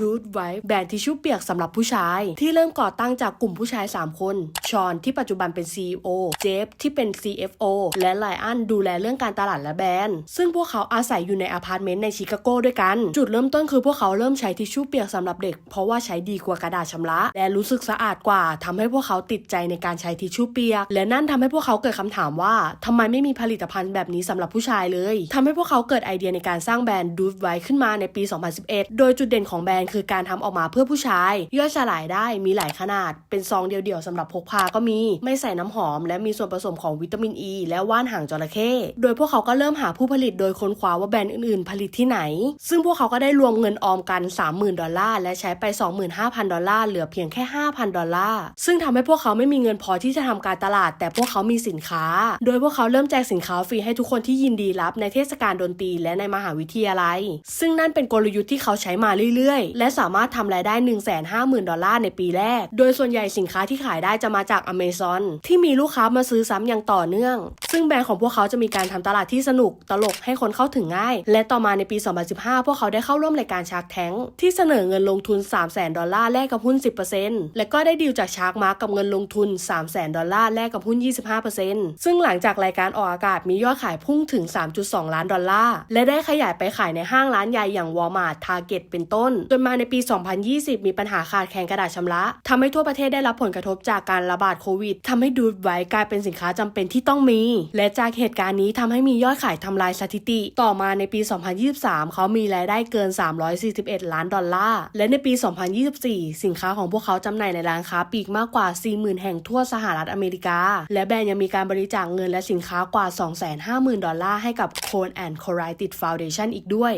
รูทไว้แบรนด์ทิชชู่เปียกสำหรับผู้ชาย ที่เริ่มก่อตั้งจากกลุ่มผู้ชาย 3 คน ชอนที่ปัจจุบันเป็น CEO เจฟที่เป็น CFO และไลอันดูแลเรื่องการตลาดและแบรนด์ ซึ่งพวกเขาอาศัยอยู่ในอพาร์ตเมนต์ในชิคาโกด้วยกัน จุดเริ่มต้นคือพวกเขาเริ่มใช้ทิชชู่เปียกสำหรับเด็ก เพราะว่าใช้ดีกว่ากระดาษชำระ และรู้สึกสะอาดกว่าทำให้พวกเขาติดใจในการใช้ทิชชู่เปียก และนั่นทำให้พวกเขาเกิดคำถามว่าทำไมไม่มีผลิตภัณฑ์แบบนี้สำหรับผู้ชายเลยทำให้พวกเขาเกิดไอเดียในการสร้างแบรนด์ดูดไว้ขึ้นมาในปี 2011 โดยจุดเด่นของแบรนด์คือการทำออกมาเพื่อผู้ชายย่อยสลายได้มีหลายขนาด เป็นซองเดียวๆสำหรับพกพาก็มี ไม่ใส่น้ำหอม และมีส่วนผสมของวิตามินอ e ีและว่านหางจระเข้โดยพวกเขาก็เริ่มหาผู้ผลิตโดยค้นคว้าว่าแบรนด์อื่นๆ ผลิตที่ไหน ซึ่งพวกเขาก็ได้รวมเงินออมกัน 30,000 ดอลลาร์และใช้ไป 25,000 ดอลลาร์เหลือเพียงแค่ 5,000 ดอลลาร์ซึ่งทำให้พวกเขาไม่มีเงินพอที่จะทำการตลาด แต่พวกเขามีสินค้า โดยพวกเขาเริ่มแจกสินค้าฟรีให้ทุกคนที่ยินดีรับในเทศกาลดนตรีและในมหาวิทยาลัย ซึ่งนั่นเป็นกลยุทธ์ที่เขาใช้มาเรื่อยๆและสามารถทำรายได้ 150,000 ดอลลาร์ในปีแรก โดยส่วนใหญ่สินค้าที่ขายได้จะมาจาก Amazon ที่มีลูกค้ามาซื้อซ้ำอย่างต่อเนื่อง ซึ่งแบรนด์ของพวกเขาจะมีการทำตลาดที่สนุกตลกให้คนเข้าถึงง่าย และต่อมาในปี 2015 พวกเขาได้เข้าร่วมรายการชาร์กแทงที่เสนอเงินลงทุน 300,000ดอลลาร์แลกกับหุ้น 10%และก็ได้ดีลจากชาร์กมาร์กกับเงินลงทุน 300,000ดอลลาร์แลกกับหุ้น 25%ซึ่งหลังจากรายการออกอากาศมียอดขายพุ่งถึง 3.2 ล้านดอลลาร์และได้ขยายไปขายในห้างร้านใหญ่อย่างวอลมาร์ททาร์เก็ตเป็นต้นจนมาในปี 2020 มีปัญหาขาดแคลนกระดาษชำระทำให้ทั่วประเทศได้รับผลกระทบจากการระบาดโควิดทำให้ดูดไว้กลายเป็นสินค้าจำเป็นที่ต้องมี และจากเหตุการณ์นี้ทำให้มียอดขายทำลายสถิติ ต่อมาในปี 2023 เขามีรายได้เกิน 341 ล้านดอลลาร์ และในปี 2024 สินค้าของพวกเขาจำหน่ายในร้านค้าปลีกมากกว่า 40,000 แห่งทั่วสหรัฐอเมริกา และแบรนด์ยังมีการบริจาคเงินและสินค้ากว่า 250,000 ดอลลาร์ให้กับ Cone and Coritis Foundation อีกด้วย